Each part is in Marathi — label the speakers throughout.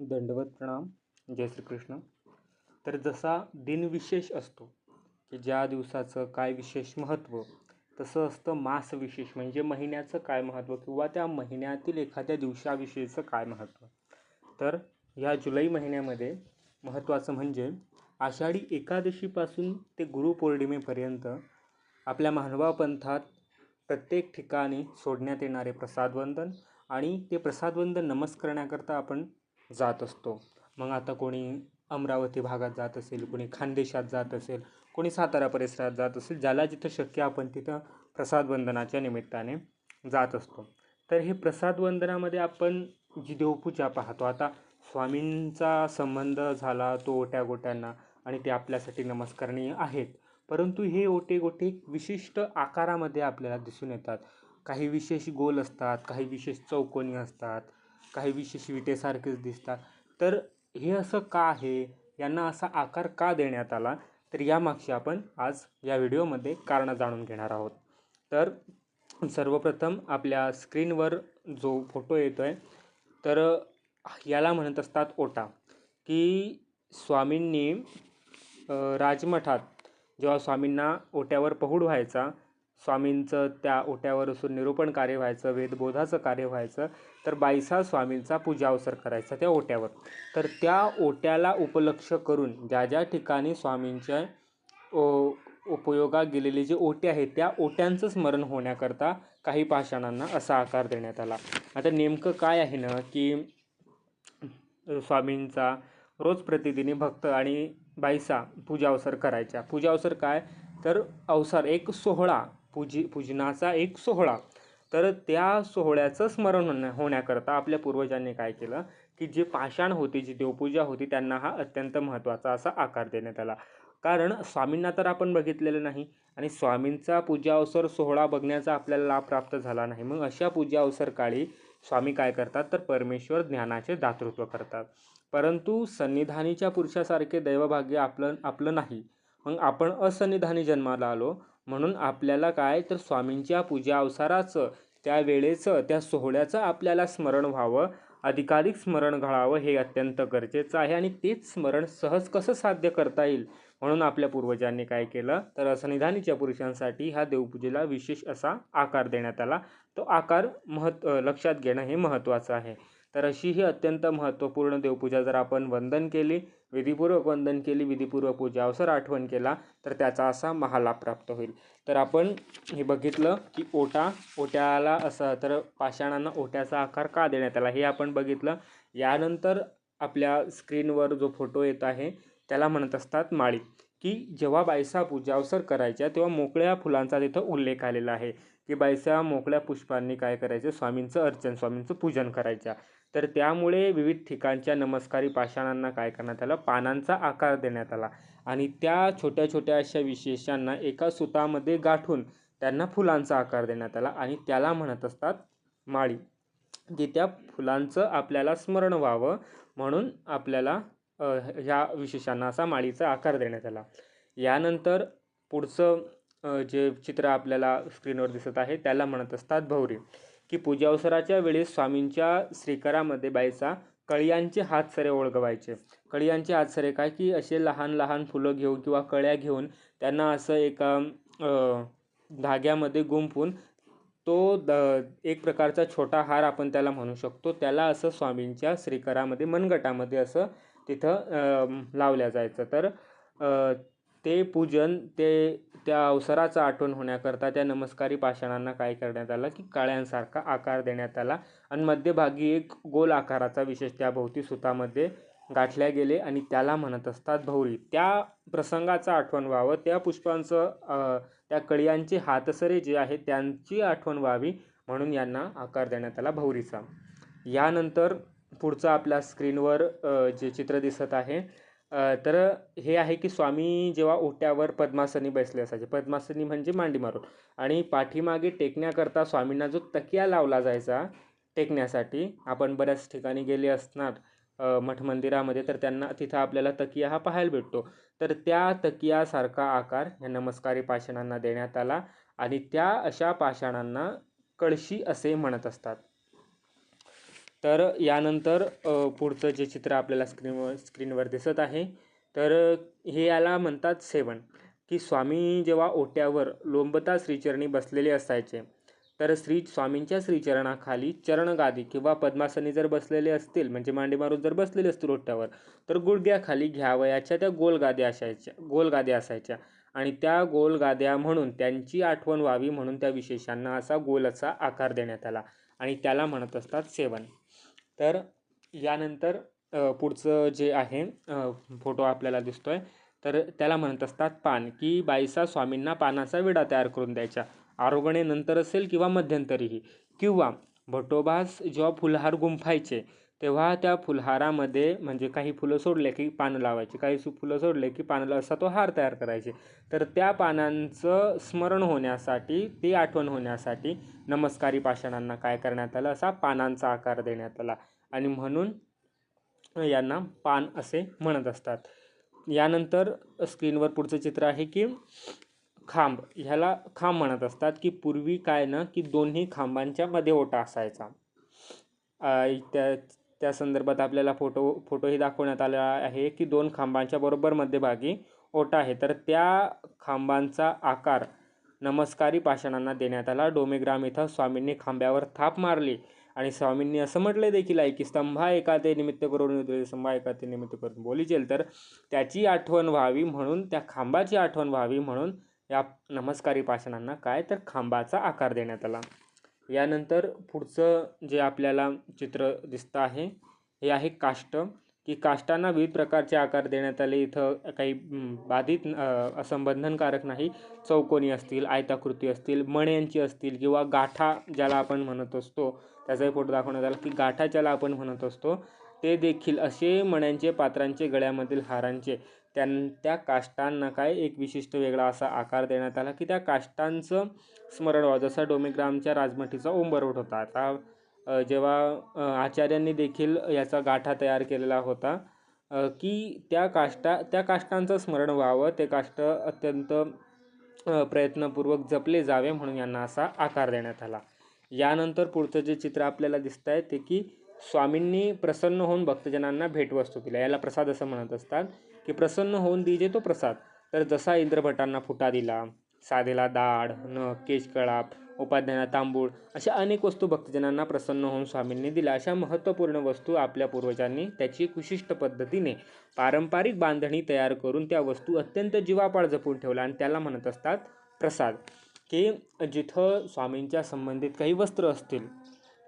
Speaker 1: दंडवत प्रणाम. जय श्रीकृष्ण. तर जसा दिनविशेष असतो की ज्या दिवसाचं काय विशेष महत्त्व तसं असतं मास विशेष म्हणजे महिन्याचं काय महत्त्व किंवा त्या महिन्यातील एखाद्या दिवसाविषयीचं काय महत्त्व तर या जुलै महिन्यामध्ये महत्त्वाचं म्हणजे आषाढी एकादशीपासून ते गुरुपौर्णिमेपर्यंत आपल्या मानवा पंथात प्रत्येक ठिकाणी सोडण्यात येणारे प्रसादवंदन आणि ते प्रसादवंदन नमस्करण्याकरता आपण जात असतो. मग आता कोणी अमरावती भागात जात असेल कोणी खानदेशात जात असेल कोणी सातारा परिसरात जात असेल ज्याला जिथं शक्य आपण तिथं प्रसादवंदनाच्या निमित्ताने जात असतो. तर हे प्रसादवंदनामध्ये आपण जी देवपूजा पाहतो आता स्वामींचा संबंध झाला तो ओट्या गोट्यांना आणि ते आपल्यासाठी नमस्कारणीय आहेत. परंतु हे ओटे गोटे विशिष्ट आकारामध्ये आपल्याला दिसून येतात. काही विशेष गोल असतात काही विशेष चौकोनी असतात. काही विशेष विटेसारखेच दिसतात. तर हे असं का आहे? यांना असा आकार का देण्यात आला? तर यामागची आपण आज या व्हिडिओमध्ये कारणं जाणून घेणार आहोत. तर सर्वप्रथम आपल्या स्क्रीनवर जो फोटो येतो आहे तर याला म्हणत असतात ओटा. की स्वामींनी राजमठात जेव्हा स्वामींना ओट्यावर पहुड व्हायचा स्वामींचं त्या ओट्यावर असून निरूपण कार्य व्हायचं वेदबोधाचं कार्य व्हायचं तर बाईसा स्वामींचा पूजा अवसर करायचा त्या ओट्यावर. तर त्या ओट्याला उपलक्ष करून ज्या ज्या ठिकाणी स्वामींच्या ओ उपयोगात गेलेले जे ओटे आहेत त्या ओट्यांचं स्मरण होण्याकरता काही पाषाणांना असा आकार देण्यात आला. आता नेमकं काय आहे ना की स्वामींचा रोज प्रतिदिनी भक्त आणि बाईसा पूजा अवसर करायच्या. पूजा अवसर काय? तर अवसर एक सोहळा पूजी पूजनाचा एक सोहळा. तर त्या सोहळ्याचं स्मरण होण्या होण्याकरता आपल्या पूर्वजांनी काय केलं की जे पाषाण होती जी देवपूजा होती त्यांना हा अत्यंत महत्त्वाचा असा आकार देण्यात आला. कारण स्वामींना तर आपण बघितलेलं नाही आणि स्वामींचा पूजा अवसर सोहळा बघण्याचा आपल्याला लाभ प्राप्त झाला नाही. मग अशा पूजा अवसर काळी स्वामी काय करतात तर परमेश्वर ज्ञानाचे दातृत्व करतात. परंतु सन्निधानीच्या पुरुषासारखे दैवभाग्य आपलं आपलं नाही. मग आपण असन्निधानी जन्माला आलो म्हणून आपल्याला काय? तर स्वामींच्या पूजा अवसाराचं त्या वेळेचं त्या सोहळ्याचं आपल्याला स्मरण व्हावं. अधिकाधिक स्मरण घडावं हे अत्यंत गरजेचं आहे आणि तेच स्मरण सहज कसं साध्य करता येईल? म्हणून आपल्या पूर्वजांनी काय केलं? तर असनिधानीच्या पुरुषांसाठी ह्या देवपूजेला विशेष असा आकार देण्यात आला. तो आकार महत् लक्षात घेणं हे महत्त्वाचं आहे. तर अशी ही अत्यंत महत्त्वपूर्ण देवपूजा जर आपण वंदन केली विधीपूर्वक वंदन केली विधीपूर्वक पूजा अवसर आठवण केला तर त्याचा असा महालाभ प्राप्त होईल. तर आपण हे बघितलं की ओटा ओट्याला असं तर पाषाणांना ओट्याचा आकार का देण्यात आला? हे आपण बघितलं. यानंतर आपल्या स्क्रीनवर जो फोटो येत आहे त्याला म्हणत असतात माळी की जेव्हा बायसा पूजा अवसर करायच्या तेव्हा मोकळ्या फुलांचा तिथं उल्लेख आलेला आहे की बायसा मोकळ्या पुष्पांनी काय करायचं? स्वामींचं अर्चन स्वामींचं पूजन करायच्या. तर त्यामुळे विविध ठिकाणच्या नमस्कारी पाषाणांना काय करण्यात आलं? पानांचा आकार देण्यात आला. आणि त्या छोट्या छोट्या अशा विशेषांना एका सुतामध्ये गाठून त्यांना फुलांचा आकार देण्यात आला आणि त्याला म्हणत असतात माळी. की त्या फुलांचं आपल्याला स्मरण व्हावं म्हणून आपल्याला ह्या विशेषांना असा माळीचा आकार देण्यात आला. यानंतर पुढचं जे चित्र आपल्याला स्क्रीनवर दिसत आहे त्याला म्हणत असतात भवरी की पूजावसराच्या वेळेस स्वामींच्या श्रीकरामध्ये बाईचा कळ्यांचे हात सरे ओळगवायचे. कळ्यांचे हात सरे काय? की असे लहान लहान फुलं घेऊन किंवा कळ्या घेऊन त्यांना असं एका धाग्यामध्ये गुंफून तो द एक प्रकारचा छोटा हार आपण त्याला म्हणू शकतो. त्याला असं स्वामींच्या श्रीकरामध्ये मनगटामध्ये असं तिथं लावल्या जायचं. तर ते पूजन ते त्या अवसराचं आठवण होण्याकरता त्या नमस्कारी पाषाणांना काय करण्यात आलं? की काळ्यांसारखा आकार देण्यात आला. आणि मध्यभागी एक गोल आकाराचा विशेष त्या भोवती सुतामध्ये गाठल्या गेले आणि त्याला म्हणत असतात भौरी. त्या प्रसंगाचं आठवण व्हावं. त्या पुष्पांचं त्या कळ्यांचे हातसरे जे आहेत त्यांची आठवण व्हावी म्हणून यांना आकार देण्यात आला भौरीचा. यानंतर पुढचं आपल्या स्क्रीनवर जे चित्र दिसत आहे तर हे आहे की स्वामी जेव्हा ओट्यावर पद्मासनी बसले असायचे. पद्मासनी म्हणजे मांडी मारून. आणि पाठीमागे टेकण्याकरता स्वामींना जो तकिया लावला जायचा टेकण्यासाठी आपण बऱ्याच ठिकाणी गेले असणार मठ मंदिरामध्ये तर त्यांना तिथं आपल्याला तकिया हा पाहायला भेटतो. तर त्या तकियासारखा आकार ह्या नमस्कारी पाषाणांना देण्यात आला आणि त्या अशा पाषाणांना कळशी असे म्हणत असतात. तर यानंतर पुढचं जे चित्र आपल्याला स्क्रीनवर स्क्रीनवर दिसत आहे तर हे याला म्हणतात सेवन. की स्वामी जेव्हा ओट्यावर लोंबता श्रीचरणी बसलेले असायचे तर श्री स्वामींच्या श्रीचरणाखाली चरणगादी किंवा पद्मासनी जर बसलेले असतील म्हणजे मांडी मारून जर बसलेले असतील ओट्यावर तर गुडघ्याखाली घ्यावयाच्या त्या गोलगाद्या असायच्या गोलगाद्या असायच्या. आणि त्या गोलगाद्या म्हणून त्यांची आठवण व्हावी म्हणून त्या विशेषांना असा गोल असा आकार देण्यात आला. आणि त्याला म्हणत असतात सेवन. तर यानंतर पुढचं जे आहे फोटो आपल्याला दिसतोय तर त्याला म्हणत असतात पान की बाईसा स्वामींना पानाचा विडा तयार करून द्यायचा. आरोगणे नंतर असेल किंवा मध्यंतरीही. किंवा भटोबास जेव्हा फुलहार गुंफायचे तेव्हा त्या फुलहारामध्ये म्हणजे काही फुलं सोडले की पानं लावायची काही सु फुलं सोडले की पानं असा तो हार तयार करायचे. तर त्या पानांचं स्मरण होण्यासाठी ती आठवण होण्यासाठी नमस्कारी पाषाणांना काय करण्यात आलं? असा पानांचा आकार देण्यात आला. आणि म्हणून यांना पान असे म्हणत असतात. यानंतर स्क्रीनवर पुढचं चित्र आहे की खांब. ह्याला खांब म्हणत असतात की पूर्वी काय ना की दोन्ही खांबांच्या मध्ये ओटा असायचा. त्या त्या संदर्भात आपल्याला फोटो फोटोही दाखवण्यात आला आहे की दोन खांबांच्या बरोबर मध्यभागी ओटा आहे. तर त्या खांबांचा आकार नमस्कारी पाषाणांना देण्यात आला. डोमेग्राम इथं स्वामींनी खांब्यावर थाप मारली आणि स्वामींनी असं म्हटलं देखील आहे की स्तंभा एकाते निमित्त करून स्तंभा एका ते निमित्त करून बोलीचेल तर त्याची आठवण व्हावी म्हणून त्या खांबाची आठवण व्हावी म्हणून या नमस्कारी पाषाणांना काय तर खांबाचा आकार देण्यात आला. यानंतर पुढचं जे आपल्याला चित्र दिसतं आहे हे आहे काष्ट. की काष्टांना विविध प्रकारचे आकार देण्यात आले. इथं काही बाधित अ, असं बंधनकारक नाही. चौकोनी असतील आयताकृती असतील मण्यांची असतील किंवा गाठा ज्याला आपण म्हणत असतो. त्याचाही फोटो दाखवण्यात आला की गाठा ज्याला आपण म्हणत असतो ते देखील असे मण्यांचे पात्रांचे गळ्यामधील हारांचे. त्यां त्या काष्टांना काय एक विशिष्ट वेगळा असा आकार देण्यात आला की त्या काष्टांचं स्मरण व्हावं. जसा डोमेग्रामच्या राजमठीचा ओंबरवट होता. आता जेव्हा आचार्यांनी देखील याचा गाठा तयार केलेला होता की त्या काष्टा त्या काष्टांचं स्मरण व्हावं. ते काष्ट अत्यंत प्रयत्नपूर्वक जपले जावे म्हणून यांना असा आकार देण्यात आला. यानंतर पुढचं जे चित्र आपल्याला दिसत आहे ते की स्वामींनी प्रसन्न होऊन भक्तजनांना भेटवस्तू दिल्या. याला प्रसाद असं म्हणत असतात की प्रसन्न होऊन दिजे तो प्रसाद. तर जसा इंद्रभटांना फुटा दिला साधेला दाढ न केशकळाप उपाध्यायांना तांबूळ अशा अनेक वस्तू भक्तजनांना प्रसन्न होऊन स्वामींनी दिल्या. अशा महत्त्वपूर्ण वस्तू आपल्या पूर्वजांनी त्याची कुशिष्ट पद्धतीने पारंपरिक बांधणी तयार करून त्या वस्तू अत्यंत जीवापाड जपून ठेवल्या आणि त्याला म्हणत असतात प्रसाद. की जिथं स्वामींच्या संबंधित काही वस्त्र असतील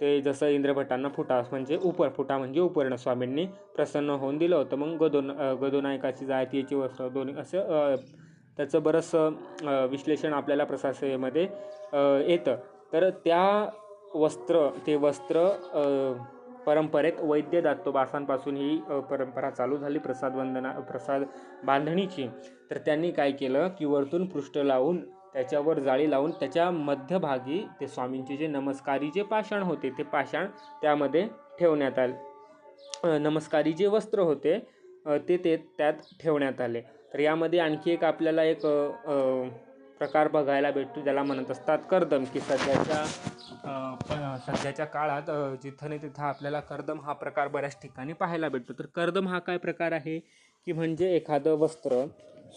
Speaker 1: ते जसं इंद्रभटांना फुटा म्हणजे उपर फुटा म्हणजे उपर्ण स्वामींनी प्रसन्न होऊन दिलं होतं. मग गदोन गदोनायकाची जायतीची वस्त्र दोन्ही असं त्याचं बरंचसं विश्लेषण आपल्याला प्रसासेमध्ये येतं. तर त्या वस्त्र ते वस्त्र परंपरेत वैद्य दातोबासांपासून ही परंपरा चालू झाली प्रसाद वंदना प्रसाद बांधणीची. तर त्यांनी काय केलं की वरतून पृष्ठ लावून त्याच्यावर जाळी लावून त्याच्या मध्यभागी ते स्वामींचे जे नमस्कारी जे पाषाण होते ते पाषाण त्यामध्ये ठेवण्यात आले. नमस्कारी जे वस्त्र होते ते ते त्यात ठेवण्यात आले. तर यामध्ये आणखी एक आपल्याला एक प्रकार बघायला भेटतो ज्याला म्हणत असतात कर्दम की सध्याच्या प- सध्याच्या काळात जिथं नाही तिथं आपल्याला कर्दम हा प्रकार बऱ्याच ठिकाणी पाहायला भेटतो. तर कर्दम हा काय प्रकार आहे? की म्हणजे एखादं वस्त्र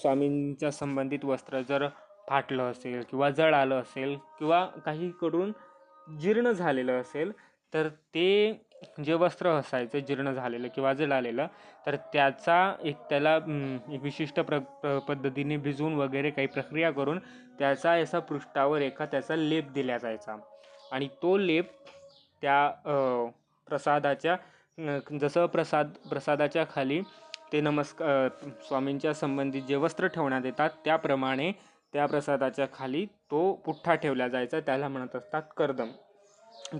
Speaker 1: स्वामींच्या संबंधित वस्त्र जर फाटलं असेल किंवा जळ आलं असेल किंवा काहीकडून जीर्ण झालेलं असेल तर ते जे वस्त्र असायचं जीर्ण झालेलं किंवा जळालेलं तर त्याचा एक त्याला एक विशिष्ट प्र पद्धतीने भिजवून वगैरे काही प्रक्रिया करून त्याचा असा पृष्ठावर एका त्याचा लेप दिला जायचा. आणि तो लेप त्या प्रसादाच्या जसं प्रसाद प्रसादाच्या खाली ते नमस्कार स्वामींच्या संबंधित जे वस्त्र ठेवण्यात येतात त्याप्रमाणे त्या प्रसादाच्या खाली तो पुठ्ठा ठेवला जायचा त्याला म्हणत असतात कर्दम.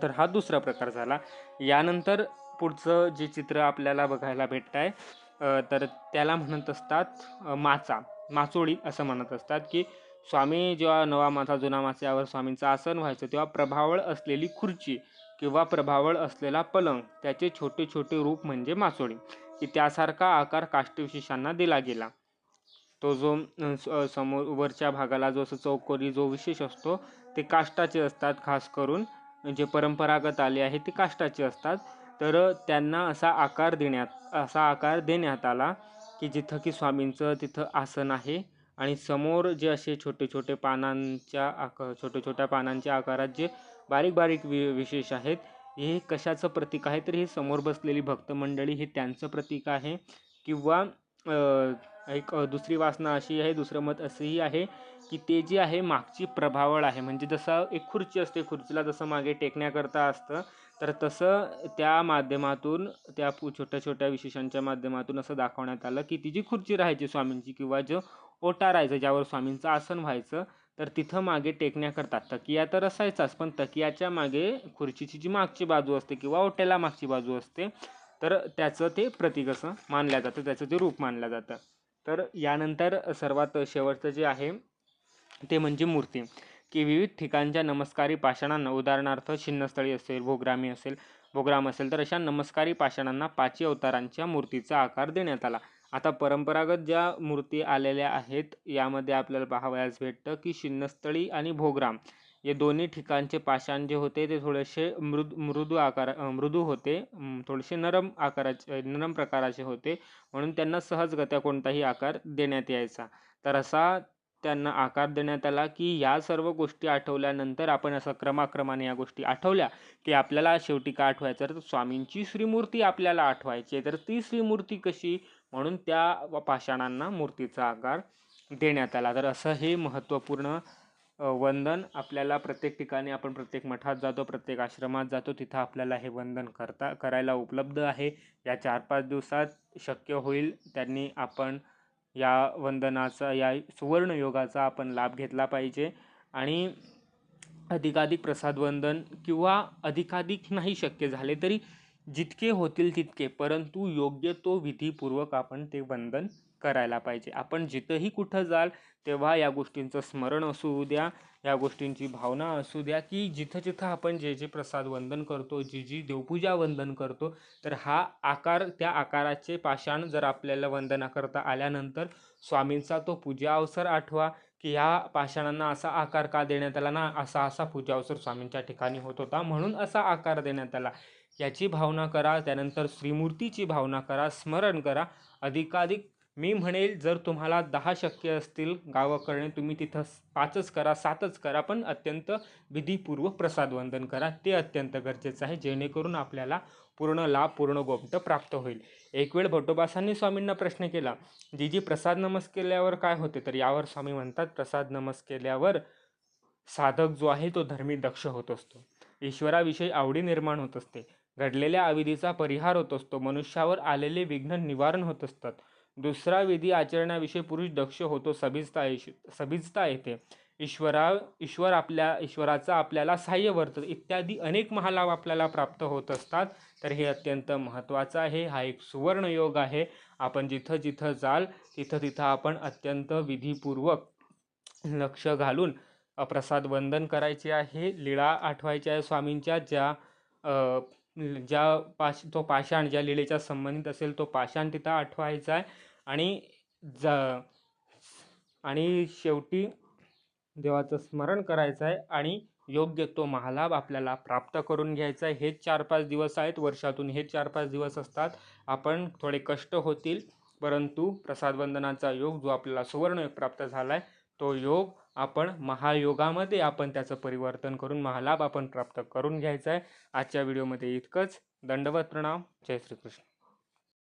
Speaker 1: तर हा दुसरा प्रकार झाला. यानंतर पुढचं जे चित्र आपल्याला बघायला भेटत आहे तर त्याला म्हणत असतात माचा. माचोळी असं म्हणत असतात की स्वामी जेव्हा नवा माथा जुना माच्यावर स्वामींचं आसन व्हायचं तेव्हा प्रभावळ असलेली खुर्ची किंवा प्रभावळ असलेला पलंग त्याचे छोटे छोटे रूप म्हणजे माचोळी. की त्यासारखा आकार काष्टविशेषांना दिला गेला. तो जो स- समोर वरच्या भागाला जो असं चौकोरी जो विशेष असतो ते काष्टाचे असतात खास करून. जे परंपरागत आले आहे ते काष्टाचे असतात. तर त्यांना असा आकार देण्यात असा आकार देण्यात आला की जिथं की स्वामींचं तिथं आसन आहे. आणि समोर जे असे छोटे छोटे पानांच्या आक छोट्या छोट्या पानांच्या आकारात जे बारीक बारीक वि विशेष आहेत हे कशाचं प्रतीक आहे? तर हे समोर बसलेली भक्तमंडळी हे त्यांचं प्रतीक आहे. किंवा एक दुसरी वासना अशी आहे दुसरं मत असंही आहे की ते जे आहे मागची प्रभावळ आहे. म्हणजे जसं एक खुर्ची असते खुर्चीला जसं मागे टेकण्याकरता असतं तर तसं त्या माध्यमातून त्या छोट्या छोट्या विशेषांच्या माध्यमातून असं दाखवण्यात आलं की ती जी खुर्ची राहायची स्वामींची किंवा जो ओटा राहायचा ज्यावर स्वामींचं आसन व्हायचं तर तिथं मागे टेकण्याकरता तकिया तर असायचाच पण तकियाच्या मागे खुर्चीची जी मागची बाजू असते किंवा ओट्याला मागची बाजू असते तर त्याचं ते प्रतीक असं मानलं जातं त्याचं ते रूप मानलं जातं. तर यानंतर सर्वात शेवटचं जे आहे ते म्हणजे मूर्ती. की विविध ठिकाणच्या नमस्कारी पाषाणांना उदाहरणार्थ छिन्नस्थळी असेल भोग्रामी असेल भोग्राम असेल तर अशा नमस्कारी पाषाणांना पाची अवतारांच्या मूर्तीचा आकार देण्यात आला. आता परंपरागत ज्या मूर्ती आलेल्या आहेत यामध्ये आपल्याला पाहावयास भेटतं की शिन्नस्थळी आणि भोग्राम. हे दोन्ही ठिकाणचे पाषाण जे होते ते थोडेसे मृद मृदू आकार मृदू होते. थोडेसे नरम आकाराचे नरम प्रकाराचे होते. म्हणून त्यांना सहजगत्या कोणताही आकार देण्यात यायचा. तर असा त्यांना आकार देण्यात आला की या सर्व गोष्टी आठवल्यानंतर आपण असं क्रमाक्रमाने या गोष्टी आठवल्या की आपल्याला शेवटी का आठवायचं? तर स्वामींची श्रीमूर्ती आपल्याला आठवायची तर ती श्रीमूर्ती कशी? म्हणून त्या पाषाणांना मूर्तीचा आकार देण्यात आला. तर असं हे महत्त्वपूर्ण वंदन आपल्याला प्रत्येक ठिकाणी आपण प्रत्येक मठात जातो प्रत्येक आश्रमात जातो. तिथं आपल्याला हे वंदन करता करायला उपलब्ध आहे. या चार पाच दिवसात शक्य होईल त्यांनी आपण या वंदनाचा या सुवर्णयोगाचा आपण लाभ घेतला पाहिजे. आणि अधिकाधिक प्रसाद वंदन किंवा अधिकाधिक नाही शक्य झाले तरी जितके होतील तितके परंतु योग्य तो विधीपूर्वक आपण ते वंदन करायला पाहिजे. आपण जिथंही कुठं जाल तेव्हा या गोष्टींचं स्मरण असू द्या या गोष्टींची भावना असू द्या की जिथं जिथं आपण जे जे प्रसाद वंदन करतो जी जी देवपूजा वंदन करतो तर हा आकार त्या आकाराचे पाषाण जर आपल्याला वंदना करता आल्यानंतर स्वामींचा तो पूजा अवसर आठवा की ह्या पाषाणांना असा आकार का देण्यात आला ना असा असा पूजा अवसर स्वामींच्या ठिकाणी होत होता म्हणून असा आकार देण्यात आला. याची भावना करा त्यानंतर श्रीमूर्तीची भावना करा स्मरण करा अधिकाधिक मी म्हणेल जर तुम्हाला दहा शक्य असतील गावं करणे तुम्ही तिथं पाचच करा सातच करा पण अत्यंत विधीपूर्वक प्रसाद वंदन करा. ते अत्यंत गरजेचं आहे जेणेकरून आपल्याला पूर्ण लाभ पूर्ण गोमट प्राप्त होईल. एक वेळ भटोबासांनी स्वामींना प्रश्न केला जी जी प्रसाद नमस केल्यावर काय होते? तर यावर स्वामी म्हणतात प्रसाद नमस केल्यावर साधक जो आहे तो धर्मी दक्ष होत असतो. ईश्वराविषयी आवडी निर्माण होत असते. घडलेल्या अविधीचा परिहार होत असतो. मनुष्यावर आलेले विघ्न निवारण होत असतात. दुसरा विधी आचरणाविषयी पुरुष दक्ष होतो सभिजता सभिजता येते. ईश्वरा ईश्वर आपल्या ईश्वराचा आपल्याला सहाय्य वर्तत इत्यादी अनेक महालाभ आपल्याला प्राप्त होत असतात. तर हे अत्यंत महत्त्वाचं आहे. हा एक सुवर्ण योग आहे. आपण जिथं जिथं जाल तिथं तिथं आपण अत्यंत विधीपूर्वक लक्ष घालून प्रसाद वंदन करायचे आहे. लीळा आठवायच्या आहे स्वामींच्या ज्या ज्या पाश तो पाषाण ज्या लीळेच्या संबंधित असेल तो पाषाण तिथं आठवायचा आहे. आणि ज आणि शेवटी देवाचं स्मरण करायचं आहे आणि योग्य तो महालाभ आपल्याला प्राप्त करून घ्यायचा आहे. हेच चार पाच दिवस आहेत वर्षातून. हे चार पाच दिवस असतात. आपण थोडे कष्ट होतील परंतु प्रसाद वंदनाचा योग जो आपल्याला सुवर्ण प्राप्त झाला आहे तो योग आपण महायोगामध्ये आपण त्याचं परिवर्तन करून महालाभ आपण प्राप्त करून घ्यायचा आहे. आजच्या व्हिडिओमध्ये इतकंच. दंडवत प्रणाम. जय श्रीकृष्ण.